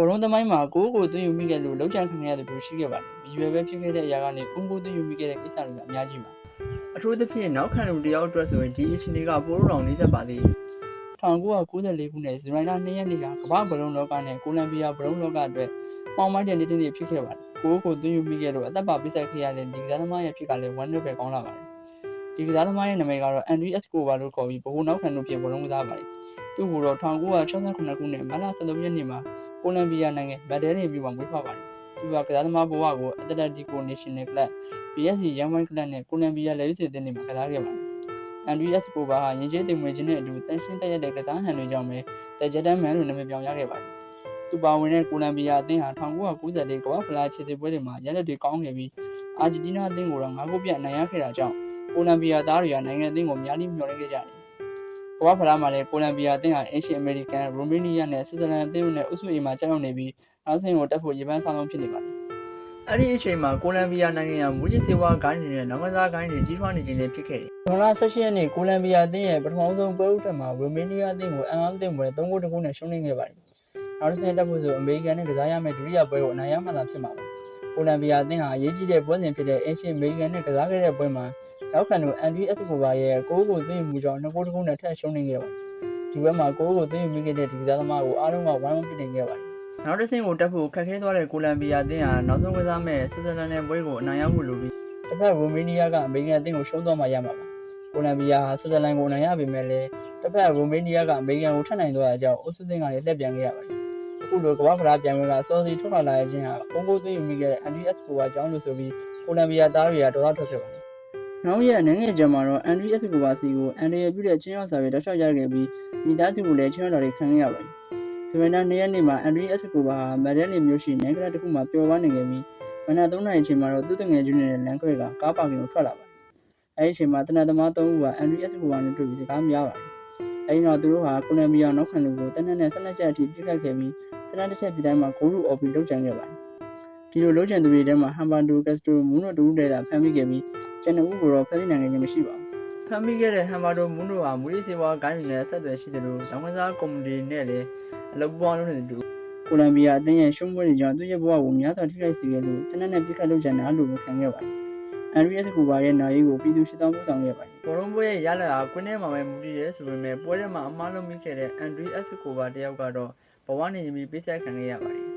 ဘောလုံးသမိုင်းမှာကိုကိုသွင်းယူမိခဲ့လို့လောက်ချန်ခံရတဲ့သူရှိခဲ့ပါတယ်။ရည်ရွယ်ပဲဖြစ်ခဲ့တဲ့အရာကနေကိုကိုသွင်းယူမိခဲ့တဲ့ကိစ္စတွေကအများကြီးပါ။အထူးသဖြင့်နောက်ခံလူတယောက်အတွက်ဆိုရင်ဒီအခြေအနေကပိုလို့တောင်လေးသက်ပါသေး။1994ခုနှစ်ဇူလိုင်လ2ရက်နေ့ကကမ္ဘာဘလုံးလောကနဲ့ကိုလံဘီယာဘလုံးလောကအတွက်ပေါင်မိုက်တဲ့နေ့တစ်နေ့ဖြစ်ခဲ့ပါတယ်။ကိုကိုသွင်းယူမိခဲ့လို့အသက်ပါပိတ်ဆက်ခဲ့ရတဲ့ဒီကစားသမားရဲ့ဖြစ်ကလည်းဝမ်းနည်းပဲကောင်းလာပါတယ်။ဒီကစားသမားရဲ့နာမည်ကတော့ Andrew Escobar လို့ခေါ်ပြီးဘိုးနောက်ခံတို့ဖြစ်ဘလုံးကစားပါတယ်။သူ့ကိုတော့1968ခုနှစ်မတ်လ13ရက်နေ့မှာ ကိုလံဘီယာနိုင်ငံဘတ်ဒဲနေမြို့မှာမွေးဖွားပါတယ်။သူကကစားသမားဘဝကိုအတလက်တီကိုနေရှင်နယ်ကလပ် PSG ရန်ဝိုင်းကလပ်နဲ့ကိုလံဘီယာလက်ရွေးစင်အသင်းတွေမှာကစားခဲ့ပါတယ်။အန်ဒရီယက်စ်ကိုဘာဟာရင်ကျေးတင်မွေခြင်းနဲ့အတူတန်ရှင်းတက်ရတဲ့ကစားဟန်တွေကြောင့်ပဲတက်ဂျက်တန်မန်လို့နာမည်ပြောင်းရခဲ့ပါတယ်။သူပါဝင်တဲ့ကိုလံဘီယာအသင်းဟာ1994ကမ္ဘာဖလားခြေစစ်ပွဲတွေမှာရလက်တွေကောင်းခဲ့ပြီးအာဂျင်တီးနားအသင်းကိုတော့၅ဂိုးပြတ်နိုင်ရခဲ့တာကြောင့်ကိုလံဘီယာသားတွေကနိုင်ငံအသင်းကိုအများကြီးမျှော်လင့်ခဲ့ကြတယ်။ ကမ္ဘာဖလားမှာလည်းကိုလံဘီယာအသင်းဟာအရှေ့အမေရိကန်၊ရိုမေးနီးယားနဲ့ဆွစ်ဇာလန်အသင်းတို့နဲ့အုပ်စု A မှာကြောက်နေပြီးနောက်ဆင့်ကိုတက်ဖို့ရေပန်းဆောင်ဆုံးဖြစ်နေပါတယ်။အဲ့ဒီအချိန်မှာကိုလံဘီယာနိုင်ငံကမူကြီးစေဝါဂိုင်းတွေနဲ့နောင်ကစားဂိုင်းတွေကြီးထွားနေခြင်းလည်းဖြစ်ခဲ့တယ်။ဒေါ်လာ16ရက်နေ့ကိုလံဘီယာအသင်းရဲ့ပထမဆုံးပွဲဥထက်မှာရိုမေးနီးယားအသင်းကိုအန်အမ်အသင်းပွဲ3ဂိုးတကူနဲ့ရှုံးနိမ့်ခဲ့ပါတယ်။နောက်တစ်ဆင့်တက်ဖို့ဆိုအမေရိကန်နဲ့ကစားရမယ့်ဒုတိယပွဲကိုအနိုင်ရမှသာဖြစ်မှာပါ။ကိုလံဘီယာအသင်းဟာအရေးကြီးတဲ့ပွဲစဉ်ဖြစ်တဲ့အရှေ့အမေရိကန်နဲ့ကစားခဲ့တဲ့ပွဲမှာ နောက်ခံသူအန်ဒီအက်စကိုဘာရဲ့ကိုးကိုသွင်းမှုကြောင့်2ဂိုးတကူနဲ့ထပ်ရှုံးနိမ့်ခဲ့ပါတယ်။ဒီပွဲမှာကိုးကိုသွင်းမိခဲ့တဲ့ဒီကစားသမားကိုအားလုံးကဝိုင်းဝန်းပြစ်တင်ခဲ့ပါတယ်။နောက်တစ်ဆင့်ကိုတက်ဖို့ခက်ခဲသွားတဲ့ကိုလံဘီယာအသင်းဟာနောက်ဆုံးကစားမဲ့ဆွစ်ဇာလန်နဲ့ပွဲကိုအနိုင်ရဖို့လိုပြီးတစ်ဖက်ရိုမေးနီးယားကအမေရိကန်အသင်းကိုရှုံးသွားမှရမှာပါ။ကိုလံဘီယာဟာဆွစ်ဇာလန်ကိုအနိုင်ရပေမဲ့လည်းတစ်ဖက်ရိုမေးနီးယားကအမေရိကန်ကိုထပ်နိုင်သွားတဲ့အကြောင်းအုပ်စုစင်းကလည်းလှည့်ပြန်ခဲ့ရပါတယ်။အခုလိုကမ္ဘာ့ဖလားပြိုင်ပွဲကစောစီထွက်လာတဲ့ချင်းဟာပုံကိုသွင်းမိခဲ့တဲ့အန်ဒီအက်စကိုဘာအကြောင်းလို့ဆိုပြီးကိုလံဘီယာသားတွေကဒေါသထွက်ခဲ့ပါတယ်။ နောက်ရက်နိုင်ငံကြမှာတော့အန်ဒရီအက်စကိုဘာစီကိုအန်ဒီရပြုတဲ့ချင်းရောက်စာတွေတောက်လျှောက်ရခဲ့ပြီးမိသားစုကိုလည်းချင်းရောက်တာတွေခံခဲ့ရပါတယ်။ဇဝေနာနေ့ရက်နေ့မှာအန်ဒရီအက်စကိုဘာဟာမက်ဒဲနီမျိုးရှိနိုင်ငံတစ်ခုမှာပျော်ပါနေခဲ့ပြီးမနက်3နာရီချိန်မှာတော့သူ့တငယ်ချင်းတွေနဲ့လမ်းခွဲကကားပါကင်ကိုထွက်လာပါတယ်။အဲဒီအချိန်မှာတနက်သမား3ဦးကအန်ဒရီအက်စကိုဘာနဲ့တွေ့ပြီးစကားများပါတယ်။အဲဒီနောက်သူတို့ဟာကိုလံဘီယာနောက်ခံလူကိုတနက်နဲ့ဆက်လက်ချက်အထိပြစ်ခတ်ခဲ့ပြီးတနက်တစ်ချက်ပြတိုင်းမှာဂိုးလူအော်ပြီးလှုပ်ကြံခဲ့ပါတယ်။ဒီလိုလှုပ်ကြံသူတွေထဲမှာဟမ်ဘာဒိုကက်စတိုမူနိုတူတဲတာဖမ်းမိခဲ့ပြီး ကျန်တဲ့ဦးကိုတော့ဖမ်းဆီးနိုင်ခြင်းမရှိပါဘူး။ဖမ်းမိခဲ့တဲ့ဟမ်ဘာဒိုမူနိုဟာမူရေးစေဝါဂိုင်းတွေနဲ့ဆက်သွယ်ရှိတယ်လို့တောင်ကစားကော်မတီနဲ့လည်းအလုပ်ပွားလုပ်နေတူကိုလံဘီယာအသင်းရဲ့ရှုံးပွဲတွေကြောင့်သူ့ရဲ့ဘဝကိုများစွာထိခိုက်စေခဲ့လို့တနက်နဲ့ပြစ်ခတ်လုပ်ကြံတာလို့ခံခဲ့ပါတယ်။အန်ရီယက်ကူဘာရဲ့နာရီကိုပြည်သူရှစ်တောင်းပို့ဆောင်ခဲ့ပါတယ်။ဘောလုံးပွဲရဲ့ရလဒ်ဟာကွင်းထဲမှာပဲမူတည်ရဲဆိုပေမဲ့ပွဲထဲမှာအမှားလုပ်မိခဲ့တဲ့အန်ဒရီအက်စကိုဘာတယောက်ကတော့ဘဝနေပြီးပိတ်ဆက်ခံခဲ့ရပါတယ်